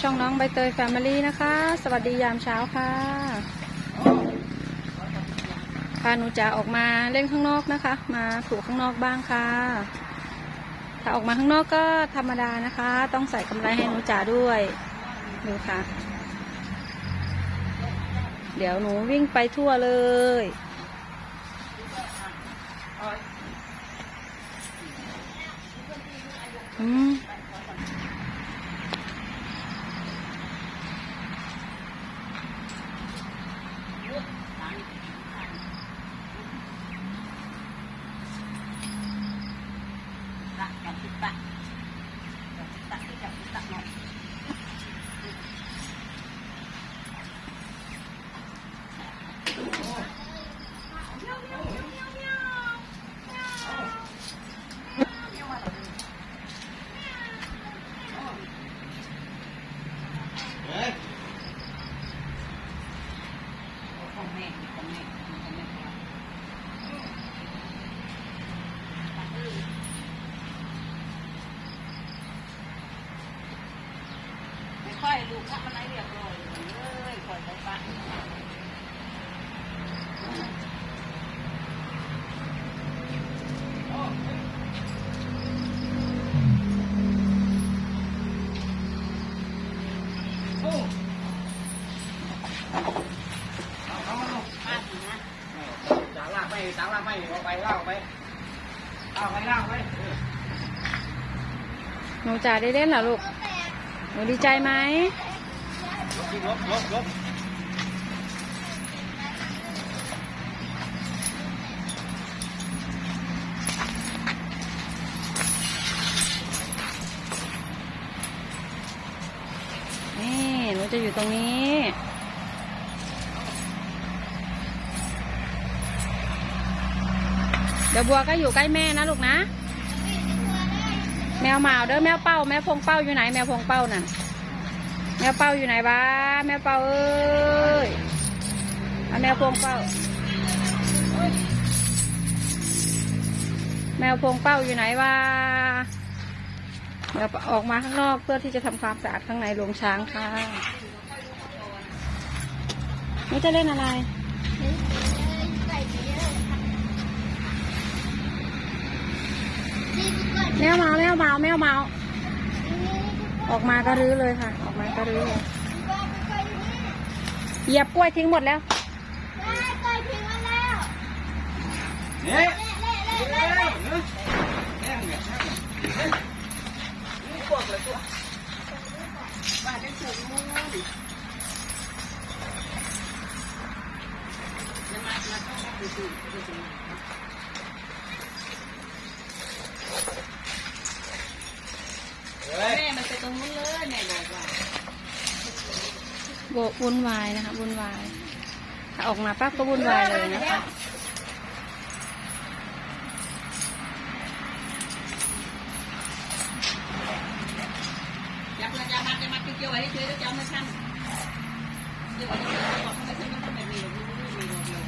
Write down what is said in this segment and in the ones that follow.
ช่องน้องใบเตยแฟมิลี่นะคะ สวัสดียามเช้าค่ะพาหนูจ๋าออกมาเล่นข้างนอกนะคะ มาถูข้างนอกบ้างค่ะ ถ้าออกมาข้างนอกก็ธรรมดานะคะ ต้องใส่กำไรให้หนูจ๋าด้วยดูค่ะ เดี๋ยวหนูวิ่งไปทั่วเลยอืม ไม่ หนูจ๋าได้เล่นเหรอลูก หนูดีใจไหมนี่หนูจะอยู่ตรงนี้เดี๋ยวบัวก็อยู่ใกล้แม่นะลูกนะ แมวหมาเด้อแมวเป้าแมวพงเป้าอยู่ไหน แมวพงเป้าน่ะ แมวเป้าอยู่ไหนวะแมวเป้าเอ้ยแมวพงเป้า แมวพงเป้าอยู่ไหนวะเดี๋ยวออกมาข้างนอกเพื่อที่จะทำความสะอาดข้างในโรงช้างค่ะนี่จะเล่นอะไร แมวเมาแมวเมาแมวเมาออกมาก็รื้อเลยค่ะ ออกมาก็รื้อเลยเหยียบกล้วยทิ้งหมดแล้วเนี่ยเร็วเร็วแน่งเนี่ย พวกเลยตัวบ้านเป็นสูงมูนจะมามาต้องไปดูไปดู เฮ้ย แม่มันไปตรงนู้นเลยแม่บอกว่า โบวุ่นวายนะคะวุ่นวาย ถ้าออกมาปั๊บก็วุ่นวายเลยนะคะอยากจะมาจะมาเกี่ยวไว้เฉยๆแล้วจะเอามาชั่งเดี๋ยวจะบอกเขาไม่ใช่มันทำแบบนี้หรอกไม่มีหรอกเดียว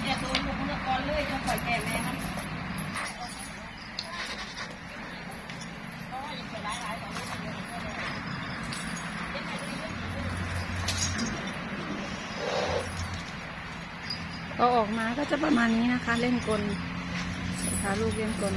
เนี่ยตัวลูกมันก่อนเลยจะปล่อยแก่แม่มัน พอออกมาก็จะประมาณนี้นะคะ เล่นกลพาลูกเล่นกล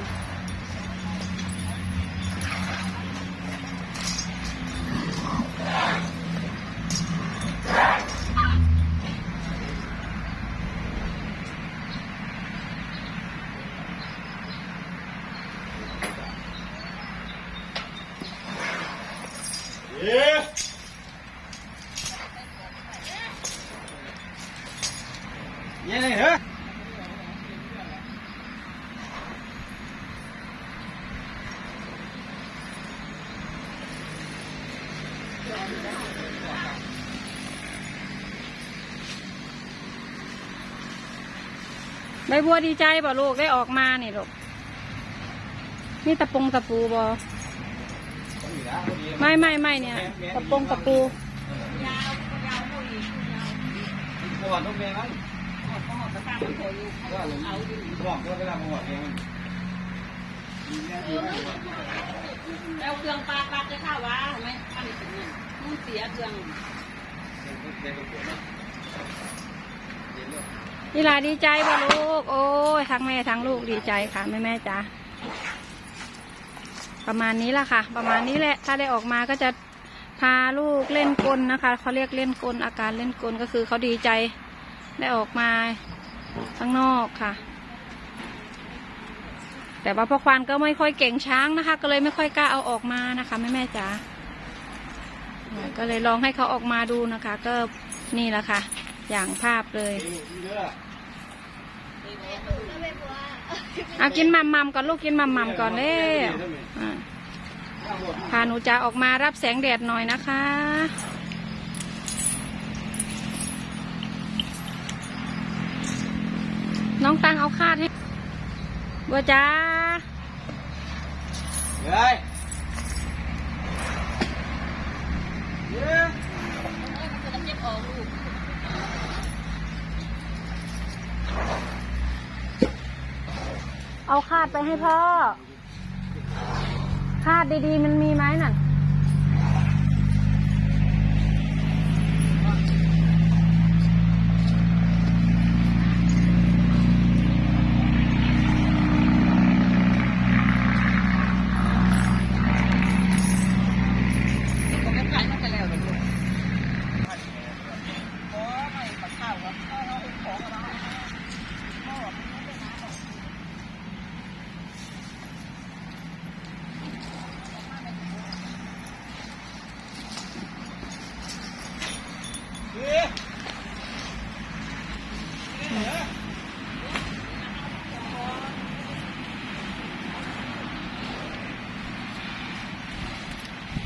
ใบบัวดีใจบ่ลูกได้ออกมาเนี่ยลูกนี่ตะปงตะปูบ่ไม่ไม่ไม่เนี่ย ตะปงตะปูปวดต้องเมงมั้งปวดต้องตั้เคยอยู่เขเอาดิบอกว่าเวลาปวดเอง แน่ดีมากแล้วเครื่องปลาปลาจะเข้าวะไหมมันเป็นเงินมันเสียเครื่องเด็กกับผมนะเรียนเลยนี่ลาดีใจป่ะลูก โอ้ยทั้งแม่ทั้งลูกดีใจค่ะแม่แม่จ๋าประมาณนี้แหละค่ะ ประมาณนี้แหละ ถ้าได้ออกมาก็จะพาลูกเล่นกลนะคะเขาเรียกเล่นกลอาการเล่นกลก็คือเขาดีใจ ได้ออกมาข้างนอกค่ะ แต่ว่าพ่อควานก็ไม่ค่อยเก่งช้างนะคะ ก็เลยไม่ค่อยกล้าเอาออกมานะคะแม่แม่จ๋าก็เลยลองให้เขาออกมาดูนะคะ ก็นี่แหละค่ะ อย่างภาพเลยเอากินมัมมัมก่อนลูกกินมัมมัมก่อนเร็วพาหนูจะออกมารับแสงแดดหน่อยนะคะน้องตังเอาคาดให้บัวจ้า เฮ้ยเย้มันจะเจ็บออกลูกเอาคาดไปให้พ่อ คาดดีๆ มันมีไหมน่ะ ก็ไม่ขายมันจะแล้วลูกโอ้ไม่ปักข้าวอะเอาเอาของมาให้ เย้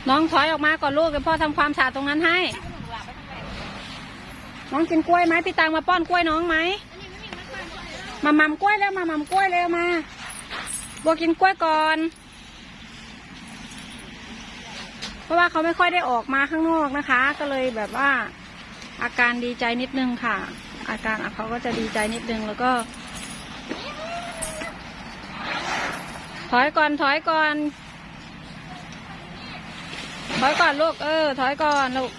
น้องถอยออกมาก่อนลูกเดี๋ยวพ่อทำความสะอาดตรงนั้นให้ น้องกินกล้วยไหมพี่ตังมาป้อนกล้วยน้องไหมมาหม่ำกล้วยแล้วมาหม่ำกล้วยเร็วมาบัวกินกล้วยก่อน เพราะว่าเขาไม่ค่อยได้ออกมาข้างนอกนะคะ ก็เลยแบบว่า อาการดีใจนิดนึงค่ะ อาการเขาก็จะดีใจนิดนึงแล้วก็ ถอยก่อนถอยก่อน ถอยก่อนลูก เออ ถอยก่อนลูก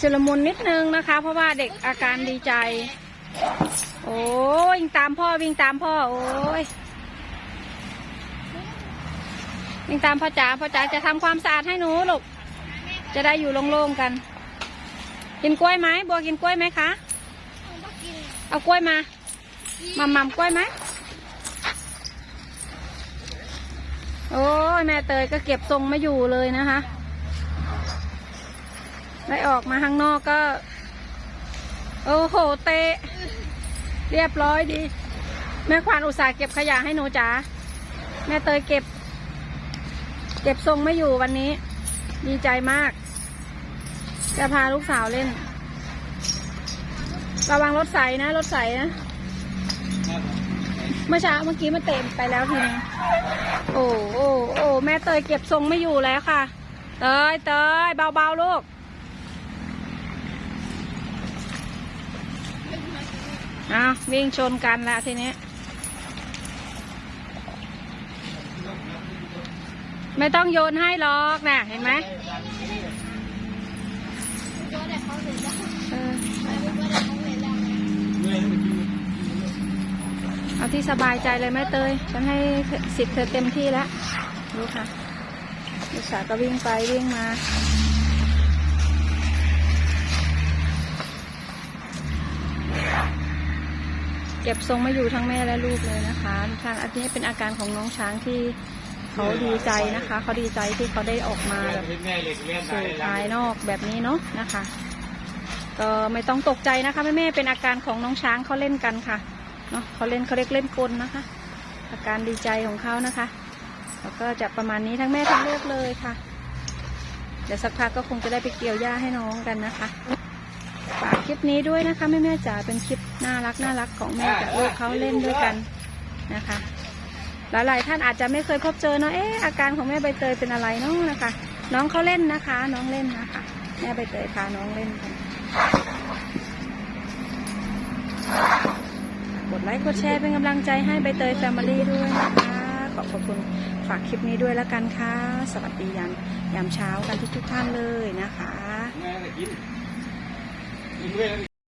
ชุลมุนนิดนึงนะคะ เพราะว่าเด็กอาการดีใจ โอ้ยวิ่งตามพ่อวิ่งตามพ่อ โอ้ยวิ่งตามพ่อจ๋าพ่อจ๋าจะทำความสะอาดให้หนูลูกจะได้อยู่โล่งๆกัน กินกล้วยไหมบัวกินกล้วยไหมคะ เอากล้วยมามัมมัมกล้วยไหม โอ้ยแม่เตยก็เก็บทรงไม่อยู่เลยนะคะได้ออกมาข้างนอกก็ โอ้โหเตะ เรียบร้อยดี แม่ควานอุตส่าห์เก็บขยะให้หนูจ๋าแม่เตยเก็บ เก็บทรงไม่อยู่วันนี้ ดีใจมาก จะพาลูกสาวเล่น ระวังรถใสนะ รถใสนะ มื่อเช้าเมื่อกี้มันเตะไปแล้วทีนึงโอ้โอ้โอ้แม่เตยเก็บทรงไม่อยู่แล้วค่ะ เตยเตยเบาๆลูกเอาวิ่งชนกันแล้วทีนี้ไม่ต้องโยนให้หรอกนะเห็นไหมเออ เอาที่สบายใจเลยแม่เตย ฉันให้สิทธิ์เธอเต็มที่แล้วดูค่ะลูกสาวก็วิ่งไปวิ่งมาเก็บทรงม่อยู่ทั้งแม่และลูกเลยนะคะทุกท่านอันนี้เป็นอาการของน้องช้างที่เขาดีใจนะคะ เขาดีใจที่เขาได้ออกมาแบบแม่เหล็กเลี้ยงสู่ภายนอกแบบนี้เนาะนะคะ ก็ไม่ต้องตกใจนะคะแม่แม่ๆเป็นอาการของน้องช้างเขาเล่นกันค่ะ เนาะเขาเล่นเขาเรียกเล่นกลนะคะ อาการดีใจของเขานะคะแล้วก็จะประมาณนี้ทั้งแม่ทั้งลูกเลยค่ะ เดี๋ยวสักพักก็คงจะได้ไปเกี่ยวหญ้าให้น้องกันนะคะฝากคลิปนี้ด้วยนะคะแม่แม่จ๋าเป็นคลิปน่ารักน่ารักของแม่กับลูกเขาเล่นด้วยกันนะคะ หลายๆท่านอาจจะไม่เคยพบเจอเนาะเอ๊ะอาการของแม่ใบเตยเป็นอะไรเนาะนะคะ น้องเขาเล่นนะคะ น้องเล่นนะคะ แม่ใบเตยพาน้องเล่นกัน กดไลค์กดแชร์เป็นกำลังใจให้ใบเตยแฟมิลี่ด้วยนะคะขอบคุณฝากคลิปนี้ด้วยแล้วกันค่ะ สวัสดียามยามเช้ากันทุกๆท่านเลยนะคะ